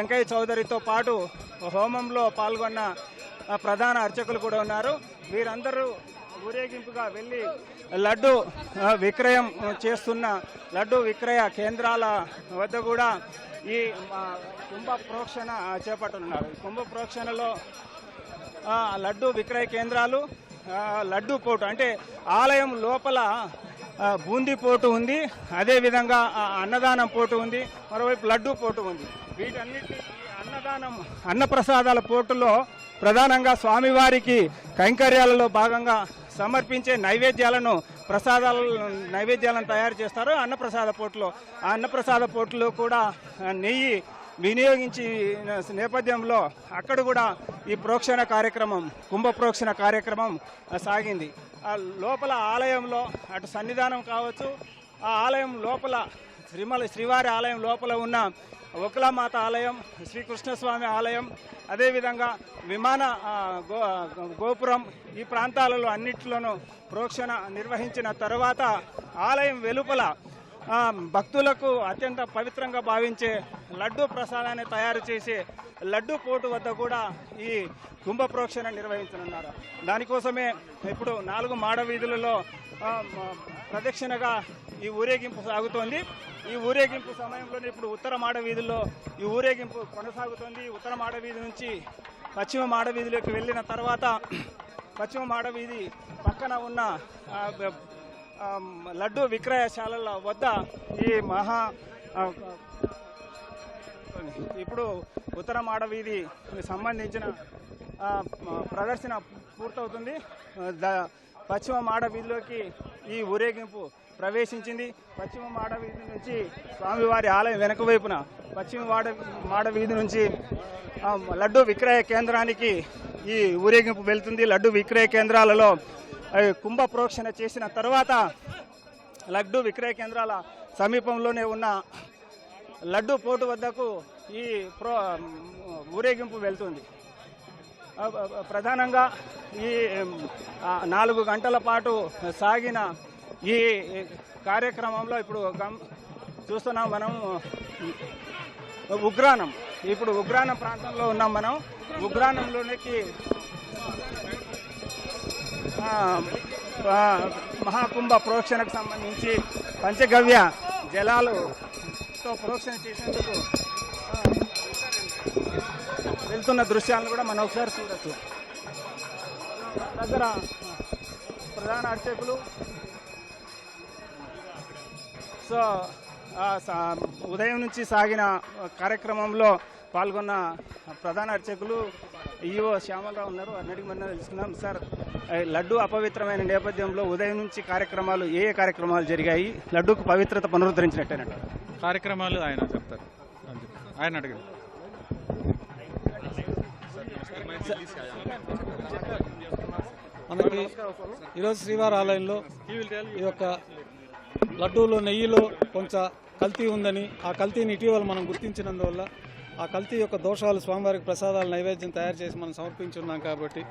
వెంకయ్య చౌదరితో పాటు హోమంలో పాల్గొన్న ప్రధాన అర్చకులు కూడా ఉన్నారు. వీరందరూ ఊరేగింపుగా వెళ్ళి లడ్డు విక్రయం చేస్తున్న లడ్డు విక్రయ కేంద్రాల వద్ద కూడా ఈ కుంభ ప్రోక్షణ చేపట్టనున్నారు. కుంభ ప్రోక్షణలో లడ్డు విక్రయ కేంద్రాలు లడ్డు పోటు అంటే ఆలయం లోపల బూందీ పోటు ఉంది. అదేవిధంగా అన్నదానం పోటు ఉంది. మరోవైపు లడ్డు పోటు ఉంది. వీటన్నిటి అన్నదానం అన్నప్రసాదాల పోటులో ప్రధానంగా స్వామివారికి కైంకర్యాలలో భాగంగా సమర్పించే నైవేద్యాలను ప్రసాదాల నైవేద్యాలను తయారు చేస్తారు. అన్నప్రసాద పోటులో ఆ అన్నప్రసాద పోటులో కూడా నెయ్యి వినియోగించి నేపథ్యంలో అక్కడ కూడా ఈ ప్రోక్షణ కార్యక్రమం కుంభ ప్రోక్షణ కార్యక్రమం సాగింది. ఆ లోపల ఆలయంలో అటు సన్నిధానం కావచ్చు ఆ ఆలయం లోపల శ్రీమల శ్రీవారి ఆలయం లోపల ఉన్న ఒకలామాత ఆలయం శ్రీకృష్ణస్వామి ఆలయం అదేవిధంగా విమాన గో గోపురం ఈ ప్రాంతాలలో అన్నిట్లోనూ ప్రోక్షణ నిర్వహించిన తర్వాత ఆలయం వెలుపల భక్తులకు అత్యంత పవిత్రంగా భావించే లడ్డూ ప్రసాదాన్ని తయారు చేసే లడ్డూ పోటు వద్ద కూడా ఈ కుంభ ప్రోక్షణ నిర్వహించనున్నారు. దానికోసమే ఇప్పుడు నాలుగు మాడ వీధులలో ప్రదక్షిణగా ఈ ఊరేగింపు సాగుతోంది. ఈ ఊరేగింపు సమయంలోనే ఇప్పుడు ఉత్తర మాడ ఈ ఊరేగింపు కొనసాగుతుంది. ఉత్తర మాడ వీధి నుంచి పశ్చిమ మాడ వీధిలోకి వెళ్ళిన తర్వాత పశ్చిమ మాడ వీధి పక్కన ఉన్న లడ్డు విక్రయశాలల వద్ద ఈ మహా ఇప్పుడు ఉత్తర మాడ సంబంధించిన ప్రదర్శన పూర్తవుతుంది. పశ్చిమ మాడ వీధిలోకి ఈ ఊరేగింపు ప్రవేశించింది. పశ్చిమ మాడ వీధి నుంచి స్వామివారి ఆలయం వెనక వైపున పశ్చిమ మాడ మాడ వీధి నుంచి లడ్డు విక్రయ కేంద్రానికి ఈ ఊరేగింపు వెళ్తుంది. లడ్డు విక్రయ కేంద్రాలలో కుంభ ప్రోక్షణ చేసిన తర్వాత లడ్డు విక్రయ కేంద్రాల సమీపంలోనే ఉన్న లడ్డు పోటు వద్దకు ఈ ప్రో ఊరేగింపు వెళ్తుంది. ప్రధానంగా ఈ నాలుగు గంటల పాటు సాగిన ఈ కార్యక్రమంలో ఇప్పుడు చూస్తున్నాం మనం ఉగ్రానం ఇప్పుడు ఉగ్రానం ప్రాంతంలో ఉన్నాం మనం. ఉగ్రానంలోనికి మహాకుంభ ప్రోక్షణకు సంబంధించి పంచగవ్య జలాలు ప్రోక్షణ చేసేందుకు వెళ్తున్న దృశ్యాలను కూడా మనం ఒకసారి చూడొచ్చు. దగ్గర ప్రధాన అర్చకులు. సో ఉదయం నుంచి సాగిన కార్యక్రమంలో పాల్గొన్న ప్రధాన అర్చకులు ఈవో శ్యామలరావు ఉన్నారు. అన్నటికి మొన్న తెలుసుకున్నాం సార్ లడ్డు అపవిత్రమైన నేపథ్యంలో ఉదయం నుంచి కార్యక్రమాలు ఏ ఏ కార్యక్రమాలు జరిగాయి? లడ్డూకు పవిత్రత పునరుద్ధరించినట్టేనట కార్యక్రమాలు ఆయన చెప్తారు. ఆయన అడిగారు. మనకి ఈరోజు శ్రీవారి ఆలయంలో ఈ యొక్క లడ్డూలో నెయ్యిలో కొంచెం కల్తీ ఉందని ఆ కల్తీని ఇటీవల మనం గుర్తించినందువల్ల ఆ కల్తీ యొక్క దోషాలు స్వామివారికి ప్రసాదాల నైవేద్యం తయారు చేసి మనం సమర్పించున్నాం కాబట్టి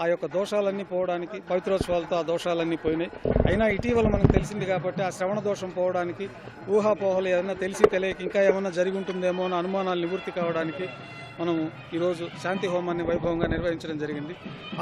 ఆ యొక్క దోషాలన్నీ పోవడానికి పవిత్రోత్సవాలతో ఆ దోషాలన్నీ పోయినాయి. అయినా ఇటీవల మనకు తెలిసింది కాబట్టి ఆ శ్రవణ దోషం పోవడానికి ఊహాపోహలు ఏదైనా తెలిసి తెలియక ఇంకా ఏమైనా జరిగి ఉంటుందేమో అన్న అనుమానాలు నివృత్తి కావడానికి మనము ఈరోజు శాంతి హోమాన్ని వైభవంగా నిర్వహించడం జరిగింది.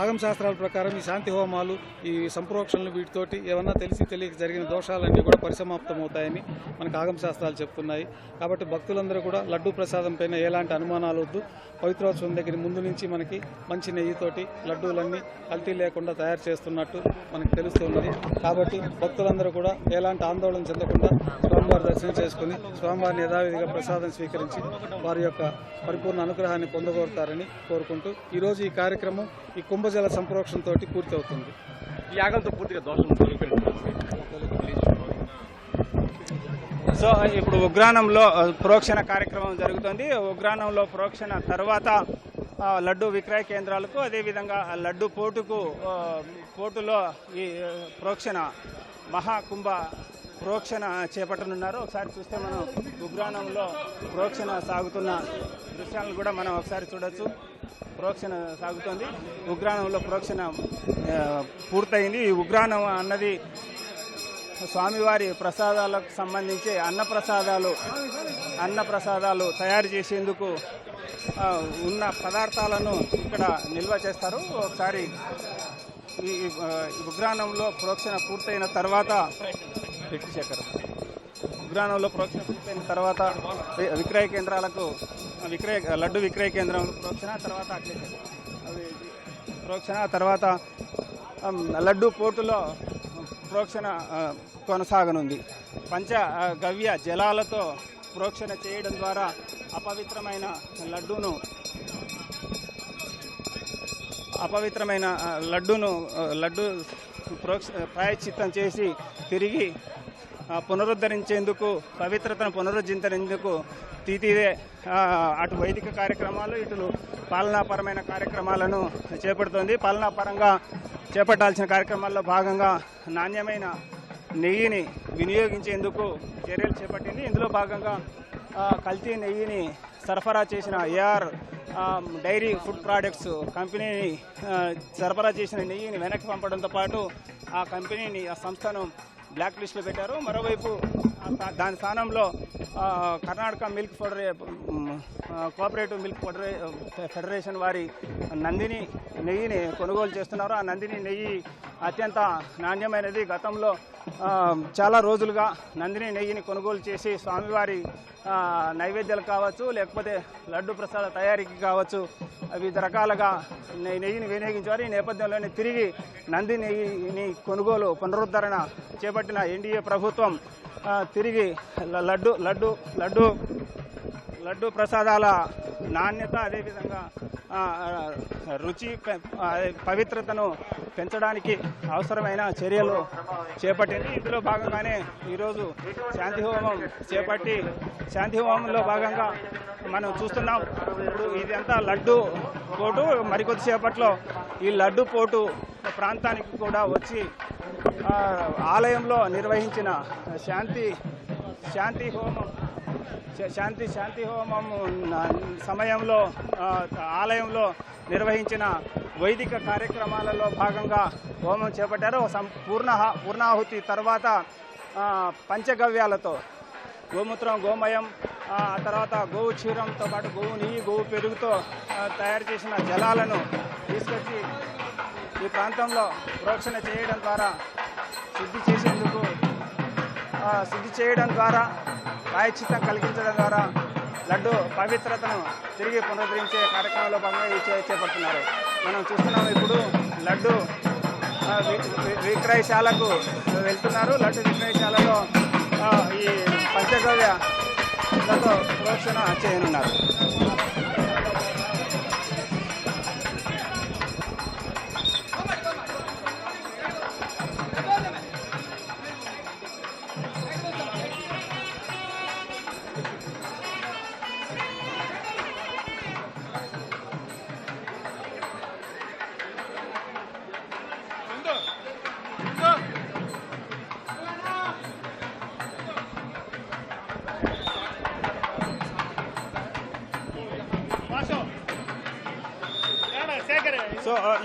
ఆగమ శాస్త్రాల ప్రకారం ఈ శాంతి హోమాలు ఈ సంప్రోక్షణలు వీటితోటి ఏమన్నా తెలిసి తెలియక జరిగిన దోషాలన్నీ కూడా పరిసమాప్తమవుతాయని మనకు ఆగమ శాస్త్రాలు చెప్తున్నాయి. కాబట్టి భక్తులందరూ కూడా లడ్డూ ప్రసాదం పైన ఎలాంటి అనుమానాలు వద్దు. పవిత్రోత్సవం దగ్గర ముందు నుంచి మనకి మంచి నెయ్యితోటి లడ్డూలన్నీ కల్తీ లేకుండా తయారు చేస్తున్నట్టు మనకు తెలుస్తున్నది. కాబట్టి భక్తులందరూ కూడా ఎలాంటి ఆందోళన చెందకుండా స్వామివారి దర్శనం చేసుకుని స్వామివారిని యథావిధిగా ప్రసాదం స్వీకరించి వారి యొక్క పరిపూర్ణ అనుగ్రహాన్ని పొందగోరుతారని కోరుకుంటూ ఈరోజు ఈ కార్యక్రమం ఈ కుంభజల సంప్రోక్షణ తోటి పూర్తవుతుంది. ఈ యాగంతో పూర్తిగా దోషం సో ఇప్పుడు ఉగ్రానంలో ఆ, ప్రోక్షణ కార్యక్రమం జరుగుతుంది. ఉగ్రానంలో ప్రోక్షణ తర్వాత లడ్డు విక్రయ కేంద్రాలకు అదేవిధంగా ఆ లడ్డు పోటుకు పోటులో ఈ ప్రోక్షణ మహాకుంభ ప్రోక్షణ చేపట్టనున్నారు. ఒకసారి చూస్తే మనం ఉగ్రానంలో ప్రోక్షణ సాగుతున్న దృశ్యాలను కూడా మనం ఒకసారి చూడొచ్చు. ప్రోక్షణ సాగుతుంది. ఉగ్రాణంలో ప్రోక్షణ పూర్తయింది. ఈ ఉగ్రానం అన్నది స్వామివారి ప్రసాదాలకు సంబంధించి అన్నప్రసాదాలు అన్నప్రసాదాలు అన్న ప్రసాదాలు తయారు చేసేందుకు ఉన్న పదార్థాలను ఇక్కడ నిల్వ చేస్తారు. ఒకసారి ఈ ఉగ్రాణంలో ప్రోక్షణ పూర్తయిన తర్వాత పెట్టి ఉగ్రాణంలో ప్రోక్షణ పూర్తయిన తర్వాత విక్రయ కేంద్రాలకు విక్రయ లడ్డు విక్రయ కేంద్రం ప్రోక్షణ తర్వాత అవి ప్రోక్షణ తర్వాత లడ్డు పోటులో ప్రోక్షణ కొనసాగనుంది. పంచ గవ్య జలాలతో ప్రోక్షణ చేయడం ద్వారా అపవిత్రమైన లడ్డూను అపవిత్రమైన లడ్డును లడ్డూను లడ్డు ప్రాయశ్చిత్తం చేసి తిరిగి పునరుద్ధరించేందుకు పవిత్రతను పునరుద్ధరించేందుకు తీతీదే అటు వైదిక కార్యక్రమాలు ఇటు పాలనాపరమైన కార్యక్రమాలను చేపడుతోంది. పాలనాపరంగా చేపట్టాల్సిన కార్యక్రమాల్లో భాగంగా నాణ్యమైన నెయ్యిని వినియోగించేందుకు చర్యలు చేపట్టింది. ఇందులో భాగంగా కల్తీ నెయ్యిని సరఫరా చేసిన ఏఆర్ డైరీ ఫుడ్ ప్రోడక్ట్స్ కంపెనీని సరఫరా చేసిన నెయ్యిని వెనక్కి పంపడంతో పాటు ఆ కంపెనీని ఆ సంస్థను బ్లాక్ లిస్ట్లో పెట్టారు. మరోవైపు దాని స్థానంలో Karnataka milk ఫెడరే cooperative milk ఫెడరే federation వారి నందిని నెయ్యిని కొనుగోలు చేస్తున్నారు. ఆ నందిని నెయ్యి అత్యంత నాణ్యమైనది. గతంలో చాలా రోజులుగా నందిని నెయ్యిని కొనుగోలు చేసి స్వామివారి నైవేద్యాలు కావచ్చు లేకపోతే లడ్డు ప్రసాద తయారీకి కావచ్చు వివిధ రకాలుగా నెయ్యిని వినియోగించారు ఈ నేపథ్యంలోనే తిరిగి నంది నెయ్యిని కొనుగోలు పునరుద్ధరణ చేపట్టిన ఎన్డీఏ ప్రభుత్వం తిరిగి లడ్డు లడ్డు లడ్డు లడ్డు ప్రసాదాల నాణ్యత అదేవిధంగా రుచి పవిత్రతను పెంచడానికి అవసరమైన చర్యలు చేపట్టింది. ఇందులో భాగంగానే ఈరోజు శాంతి హోమం చేపట్టి శాంతి హోమంలో భాగంగా మనం చూస్తున్నాం. ఇప్పుడు ఇదంతా లడ్డు పోటు. మరికొద్దిసేపట్లో ఈ లడ్డు పోటు ప్రాంతానికి కూడా వచ్చి ఆలయంలో నిర్వహించిన శాంతి శాంతి హోమం శాంతి శాంతి హోమం సమయంలో ఆలయంలో నిర్వహించిన వైదిక కార్యక్రమాలలో భాగంగా హోమం చేపట్టారు. సం- పూర్ణ పూర్ణాహుతి తర్వాత పంచగవ్యాలతో. గోమూత్రం గోమయం ఆ తర్వాత గోవు క్షీరంతో పాటు గోవు నెయ్యి గోవు పెరుగుతో తయారు చేసిన జలాలను తీసుకొచ్చి ఈ ప్రాంతంలో ప్రోక్షణ చేయడం ద్వారా శుద్ధి చేసేందుకు శుద్ధి చేయడం ద్వారా ప్రాయశ్చిత్తం కలిగించడం ద్వారా లడ్డు పవిత్రతను తిరిగి పునరుద్ధరించే కార్యక్రమంలో భాగంగా చేపడుతున్నారు. మనం చూస్తున్నాం ఇప్పుడు లడ్డు విక్రయశాలకు వెళ్తున్నారు. లడ్డు విక్రయశాలలో ఈ పంచగవ్యలతో ప్రోక్షణ చేయనున్నారు.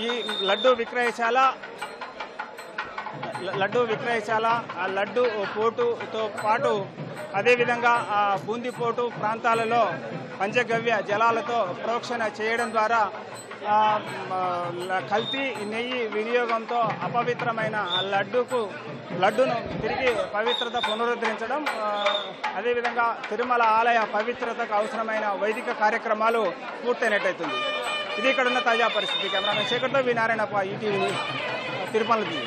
ఈ లడ్డు విక్రయశాల లడ్డు విక్రయశాల ఆ లడ్డు పోటుతో పాటు అదేవిధంగా ఆ ప్రాంతాలలో పంచగవ్య జలాలతో ప్రోక్షణ చేయడం ద్వారా కల్తీ నెయ్యి వినియోగంతో అపవిత్రమైన ఆ లడ్డుకు లడ్డును తిరిగి పవిత్రత పునరుద్ధరించడం అదేవిధంగా తిరుమల ఆలయ పవిత్రతకు అవసరమైన వైదిక కార్యక్రమాలు పూర్తయినట్టయితుంది. ఇది ఇక్కడ ఉన్న తాజా పరిస్థితి. కెమెరామెన్ శేఖర్తో వినారాయణ ఈటీవీ తిరుపతి.